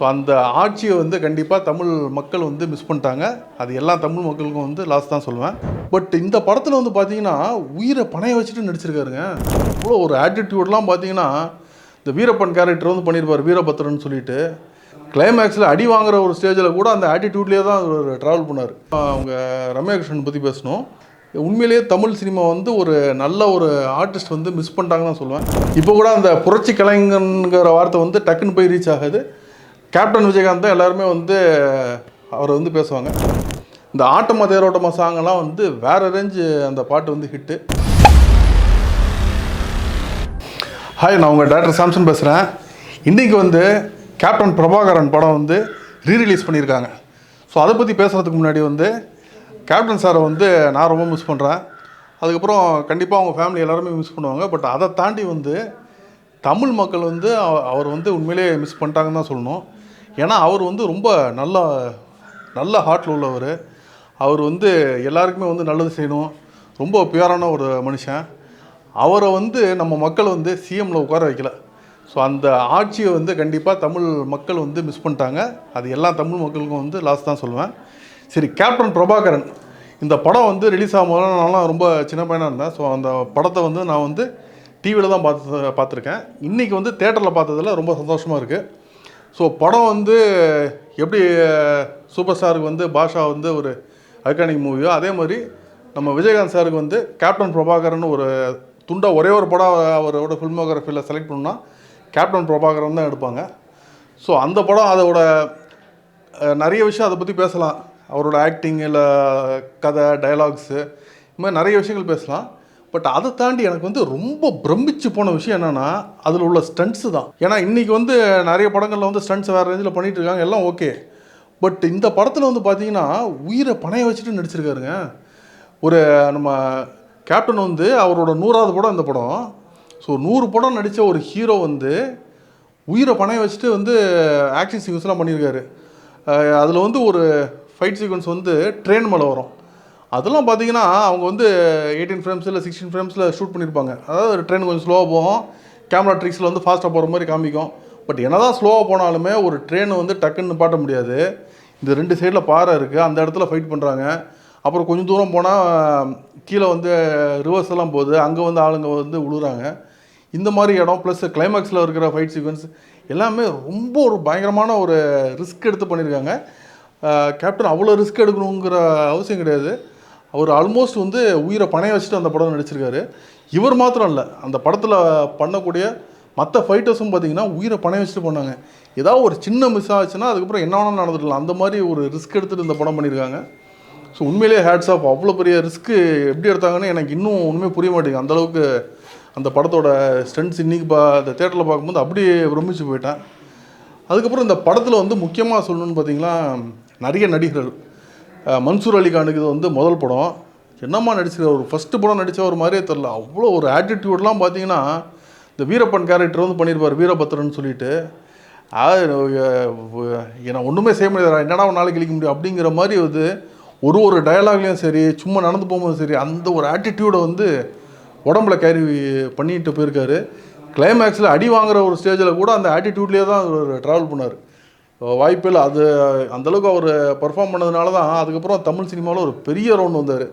So அந்த ஆட்சியை வந்து கண்டிப்பாக தமிழ் மக்கள் வந்து மிஸ் பண்ணிட்டாங்க. அது எல்லா தமிழ் மக்களுக்கும் வந்து லாஸ் தான் சொல்லுவேன். பட் இந்த படத்தில் வந்து பார்த்தீங்கன்னா உயிரை பணைய வச்சுட்டு நடிச்சிருக்காருங்க. இவ்வளோ ஒரு ஆட்டிடியூட்லாம் பார்த்தீங்கன்னா இந்த வீரப்பன் கேரக்டர் வந்து பண்ணியிருப்பார் வீரபத்ரன் சொல்லிட்டு. கிளைமேக்ஸில் அடி வாங்குற ஒரு ஸ்டேஜில் கூட அந்த ஆட்டிடியூட்லேயே தான் அவர் ட்ராவல் பண்ணார். அவங்க ரம்யாகிருஷ்ணன் பற்றி பேசணும். உண்மையிலேயே தமிழ் சினிமா வந்து ஒரு நல்ல ஒரு ஆர்டிஸ்ட் வந்து மிஸ் பண்ணிட்டாங்கன்னு தான் சொல்லுவேன். இப்போ கூட அந்த புரட்சி கலைஞங்கிற வார்த்தை வந்து டக்குன்னு போய் ரீச் ஆகுது. கேப்டன் விஜயகாந்த் தான் எல்லாருமே வந்து அவரை வந்து பேசுவாங்க. இந்த ஆட்டமா தேரோட்டமா சாங்கெல்லாம் வந்து வேற ரேஞ்சு அந்த பாட்டு வந்து ஹிட்டு ஹாய் நான் உங்கள் டேரக்டர் சாம்சன் பேசுகிறேன் இன்றைக்கி வந்து கேப்டன் பிரபாகரன் படம் வந்து ரீரிலீஸ் பண்ணியிருக்காங்க. ஸோ அதை பற்றி பேசுகிறதுக்கு முன்னாடி வந்து கேப்டன் சாரை வந்து நான் ரொம்ப மிஸ் பண்ணுறேன் அதுக்கப்புறம் கண்டிப்பாக அவங்க ஃபேமிலி எல்லாருமே மிஸ் பண்ணுவாங்க. பட் அதை தாண்டி வந்து தமிழ் மக்கள் வந்து அவ- அவர் வந்து உண்மையிலேயே மிஸ் பண்ணிட்டாங்கன்னு தான் சொல்லணும். ஏன்னா அவர் வந்து ரொம்ப நல்ல நல்ல ஹார்ட்டில் உள்ளவர். அவர் வந்து எல்லாருக்குமே வந்து நல்லது செய்யணும். ரொம்ப பியூரான ஒரு மனுஷன். அவரை வந்து நம்ம மக்கள் வந்து சிஎம்மில் உட்கார வைக்கல. ஸோ அந்த ஆட்சியை வந்து கண்டிப்பாக தமிழ் மக்கள் வந்து மிஸ் பண்ணிட்டாங்க. அது எல்லா தமிழ் மக்களுக்கும் வந்து லாஸ் தான் சொல்லுவேன். சரி கேப்டன் பிரபாகரன் இந்த படம் வந்து ரிலீஸ் ஆகும்போது நான்லாம் ரொம்ப சின்ன பையனாக இருந்தேன். ஸோ அந்த படத்தை வந்து நான் வந்து டிவியில் தான் பார்த்து பார்த்துருக்கேன். இன்றைக்கி வந்து தேட்டரில் பார்த்ததுல ரொம்ப சந்தோஷமாக இருக்குது ஸோ படம் வந்து எப்படி சூப்பர் ஸ்டாருக்கு வந்து பாஷா வந்து ஒரு ஐக்கானிக் மூவியோ அதே மாதிரி நம்ம விஜயகாந்த் சாருக்கு வந்து கேப்டன் பிரபாகரன் ஒரு துண்டா ஒரே ஒரு படம் அவரோட ஃபில்மோகிராஃபியில் செலக்ட் பண்ணால் கேப்டன் பிரபாகரன் தான் எடுப்பாங்க. ஸோ அந்த படம் அதோட நிறைய விஷயம் அதை பற்றி பேசலாம். அவரோட ஆக்டிங் இல்லை கதை டயலாக்ஸு இது மாதிரி நிறைய விஷயங்கள் பேசலாம். பட் அதை தாண்டி எனக்கு வந்து ரொம்ப பிரமிச்சு போன விஷயம் என்னென்னா அதில் உள்ள ஸ்டண்ட்ஸு தான். ஏன்னா இன்றைக்கி வந்து நிறைய படங்களில் வந்து ஸ்டண்ட்ஸ் வேறு ரேஞ்சில் பண்ணிகிட்டு இருக்காங்க எல்லாம் ஓகே பட் இந்த படத்தில் வந்து பார்த்தீங்கன்னா உயிரை பணைய வச்சுட்டு நடிச்சிருக்காருங்க. ஒரு நம்ம கேப்டன் வந்து அவரோட நூறாவது படம் இந்த படம். ஸோ நூறு படம் நடித்த ஒரு ஹீரோ வந்து உயிரை பணைய வச்சுட்டு வந்து ஆக்ஷன் சீக்வன்ஸ்லாம் பண்ணியிருக்காரு அதில் வந்து ஒரு ஃபைட் சீக்வன்ஸ் வந்து ட்ரெயின் மேலே வரும். அதெல்லாம் பார்த்தீங்கன்னா அவங்க வந்து எயிட்டீன் ஃப்ரேம்ஸ் இல்லை சிக்ஸ்டீன் ஃப்ரேம்ஸில் ஷூட் பண்ணியிருப்பாங்க. அதாவது ட்ரெயின் கொஞ்சம் ஸ்லோவாக போகும். கேமரா ட்ரிக்ஸில் வந்து ஃபாஸ்ட்டாக போகிற மாதிரி காமிக்கும். பட் என்ன தான் ஸ்லோவாக போனாலுமே ஒரு ட்ரெயின் வந்து டக்குன்னு பாட்ட முடியாது. இந்த ரெண்டு சைடில் பாறை இருக்குது அந்த இடத்துல ஃபைட் பண்ணுறாங்க அப்புறம் கொஞ்சம் தூரம் போனால் கீழே வந்து ரிவர்ஸ் எல்லாம் போகுது. அங்கே வந்து ஆளுங்க வந்து உழுறாங்க. இந்த மாதிரி இடம் ப்ளஸ் கிளைமேக்ஸில் இருக்கிற ஃபைட் சீக்வன்ஸ் எல்லாமே ரொம்ப ஒரு பயங்கரமான ஒரு ரிஸ்க் எடுத்து பண்ணியிருக்காங்க. கேப்டன் அவ்வளோ ரிஸ்க் எடுக்கணுங்கிற அவசியம் கிடையாது. அவர் ஆல்மோஸ்ட் வந்து உயிரை பணைய வச்சுட்டு அந்த படம் நடிச்சிருக்காரு. இவர் மாத்திரம் இல்லை அந்த படத்தில் பண்ணக்கூடிய மற்ற ஃபைட்டர்ஸும் பார்த்தீங்கன்னா உயிரை பணைய வச்சுட்டு பண்ணாங்க ஏதாவது ஒரு சின்ன மிஸ் ஆச்சுன்னா அதுக்கப்புறம் என்ன வேணாலும் நடந்துடலாம் அந்த மாதிரி ஒரு ரிஸ்க் எடுத்துகிட்டு இந்த படம் பண்ணியிருக்காங்க ஸோ உண்மையிலேயே ஹேட்ஸ் ஆஃப் அவ்வளோ பெரிய ரிஸ்க்கு எப்படி எடுத்தாங்கன்னு எனக்கு இன்னும் ஒன்றுமே புரிய மாட்டேங்குது. அந்தளவுக்கு அந்த படத்தோட ஸ்டண்ட்ஸ் இன்றைக்கி பா அந்த தேட்டரில் பார்க்கும்போது அப்படியே பிரமிச்சு போயிட்டேன். அதுக்கப்புறம் இந்த படத்தில் வந்து முக்கியமாக சொல்லணும்னு பார்த்தீங்கன்னா நிறைய நடிகர்கள். மன்சூர் அலிகானுக்கு இது வந்து முதல் படம். என்னம்மா நடிச்சிருக்க ஒரு ஃபஸ்ட்டு படம் நடித்த ஒரு மாதிரியே தெரில அவ்வளோ ஒரு ஆட்டிடியூட்லாம் பார்த்தீங்கன்னா இந்த வீரப்பன் கேரக்டர் வந்து பண்ணியிருப்பார் வீரபத்ரன் சொல்லிட்டு. அது ஏன்னா ஒன்றுமே செய்ய முடியாது என்னடா ஒரு நாளைக்கு கிழிக்க முடியும் அப்படிங்கிற மாதிரி வந்து ஒரு ஒரு டயலாக்லேயும் சரி சும்மா நடந்து போகும்போது சரி அந்த ஒரு ஆட்டிடியூடை வந்து உடம்புல கேரி பண்ணிட்டு போயிருக்காரு. கிளைமேக்ஸில் அடி வாங்குற ஒரு ஸ்டேஜில் கூட அந்த ஆட்டிடியூட்லேயே தான் அவர் ட்ராவல் பண்ணார். வாய்ப்பில்லை. அது அந்தளவுக்கு அவர் பர்ஃபார்ம் பண்ணதுனால தான் அதுக்கப்புறம் தமிழ் சினிமாவில் ஒரு பெரிய ரவுண்ட் வந்தார்.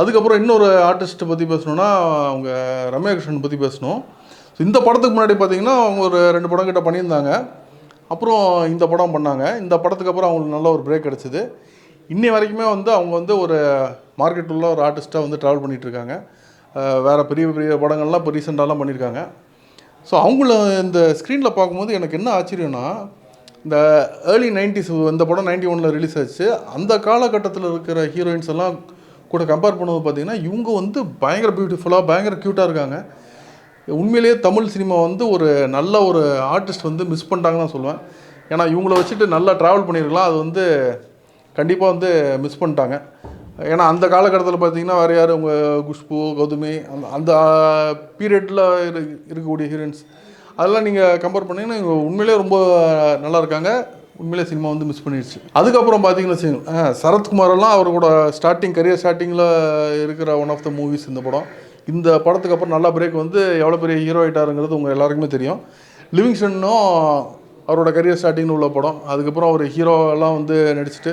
அதுக்கப்புறம் இன்னொரு ஆர்டிஸ்ட்டை பற்றி பேசணுன்னா அவங்க ரம்யாகிருஷ்ணன் பற்றி பேசணும். ஸோ இந்த படத்துக்கு முன்னாடி பார்த்தீங்கன்னா அவங்க ஒரு ரெண்டு படம் கிட்ட பண்ணியிருந்தாங்க. அப்புறம் இந்த படம் பண்ணாங்க. இந்த படத்துக்கு அப்புறம் அவங்களுக்கு நல்ல ஒரு பிரேக் கிடச்சிது. இன்னி வரைக்குமே வந்து அவங்க வந்து ஒரு மார்க்கெட் உள்ள ஒரு ஆர்டிஸ்ட்டாக வந்து ட்ராவல் பண்ணிகிட்ருக்காங்க வேறு பெரிய பெரிய படங்கள்லாம் இப்போ ரீசெண்டாலாம் பண்ணியிருக்காங்க. ஸோ அவங்கள இந்த ஸ்க்ரீனில் பார்க்கும்போது எனக்கு என்ன ஆச்சரியம்னா இந்த ஏர்லி நைன்டிஸ் இந்த படம் நைன்டி ஒனில் ரிலீஸ் ஆச்சு. அந்த காலகட்டத்தில் இருக்கிற ஹீரோயின்ஸ் எல்லாம் கூட கம்பேர் பண்ணும்போது பார்த்தீங்கன்னா இவங்க வந்து பயங்கர பியூட்டிஃபுல்லாக பயங்கர க்யூட்டாக இருக்காங்க. உண்மையிலேயே தமிழ் சினிமா வந்து ஒரு நல்ல ஒரு ஆர்டிஸ்ட் வந்து மிஸ் பண்ணிட்டாங்கன்னு தான் சொல்லுவேன். ஏன்னா இவங்கள வச்சுட்டு நல்லா ட்ராவல் பண்ணியிருக்கலாம். அது வந்து கண்டிப்பாக வந்து மிஸ் பண்ணிட்டாங்க. ஏன்னா அந்த காலகட்டத்தில் பார்த்தீங்கன்னா வேறு யார்? உங்கள் குஷ்பு கௌதமி அந்த அந்த பீரியடில் இருக்கக்கூடிய ஹீரோயின்ஸ் அதெல்லாம் நீங்கள் கம்பேர் பண்ணீங்கன்னா உண்மையிலே ரொம்ப நல்லா இருக்காங்க. உண்மையிலே சினிமா வந்து மிஸ் பண்ணிடுச்சு அதுக்கப்புறம் பார்த்தீங்கன்னு வச்சுக்கோங்க சரத்குமாரெல்லாம் அவர் கூட ஸ்டார்டிங் கரியர் ஸ்டார்டிங்கில் இருக்கிற ஒன் ஆஃப் த மூவிஸ் இந்த படம். இந்த படத்துக்கு அப்புறம் நல்லா பிரேக் வந்து எவ்வளோ பெரிய ஹீரோ ஆகிட்டாருங்கிறது உங்கள் எல்லாருக்குமே தெரியும். லிவிங்ஸ்டனும் அவரோட கரியர் ஸ்டார்டிங்னு உள்ள படம். அதுக்கப்புறம் அவர் ஹீரோலாம் வந்து நடிச்சுட்டு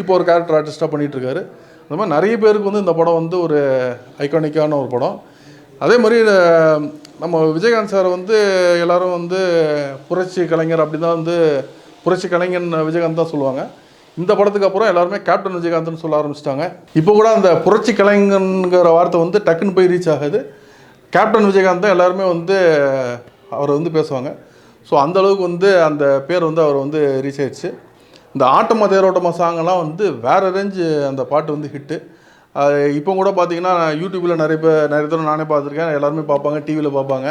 இப்போ ஒரு கேரக்டர் ஆர்டிஸ்ட்டாக பண்ணிகிட்ருக்காரு அந்த மாதிரி நிறைய பேருக்கு வந்து இந்த படம் வந்து ஒரு ஐகானிக்கான ஒரு படம். அதே மாதிரி நம்ம விஜயகாந்த் சார் வந்து எல்லாரும் வந்து புரட்சி கலைஞர் அப்படி தான் வந்து புரட்சி கலைஞன் விஜயகாந்த் தான் சொல்லுவாங்க. இந்த படத்துக்கு அப்புறம் எல்லாருமே கேப்டன் விஜயகாந்த்னு சொல்ல ஆரம்பிச்சிட்டாங்க. இப்போ கூட அந்த புரட்சி கலைஞன்கிற வார்த்தை வந்து டக்குன்னு போய் ரீச் ஆகுது. கேப்டன் விஜயகாந்த் தான் எல்லாருமே வந்து அவரை வந்து பேசுவாங்க. ஸோ அந்த அளவுக்கு வந்து அந்த பேர் வந்து அவர் வந்து ரீச் ஆயிடுச்சு. இந்த ஆட்டமா தேரோட்டமா சாங்கெல்லாம் வந்து வேற ரேஞ்சு அந்த பாட்டு வந்து ஹிட்டு இப்போ கூட பார்த்தீங்கன்னா யூடியூப்பில் நிறைய பேர் நிறைய தடவை நானே பார்த்துருக்கேன். எல்லாருமே பார்ப்பாங்க டிவியில் பார்ப்பாங்க.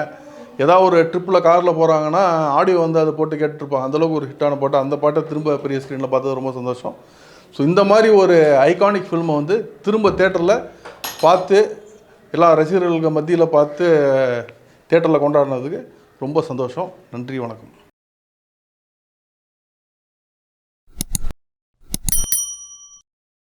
ஏதாவது ஒரு ட்ரிப்பில் காரில் போகிறாங்கன்னா ஆடியோ வந்து அதை போட்டு கேட்டுருப்பாங்க. அந்தளவுக்கு ஒரு ஹிட்டான பாட்டு. அந்த பாட்டை திரும்ப பெரிய ஸ்க்ரீனில் பார்த்தது ரொம்ப சந்தோஷம். ஸோ இந்த மாதிரி ஒரு ஐகானிக் ஃபில்மை வந்து திரும்ப தேட்டரில் பார்த்து எல்லா ரசிகர்களுக்கு மத்தியில் பார்த்து தேட்டரில் கொண்டாடினதுக்கு ரொம்ப சந்தோஷம். நன்றி வணக்கம்.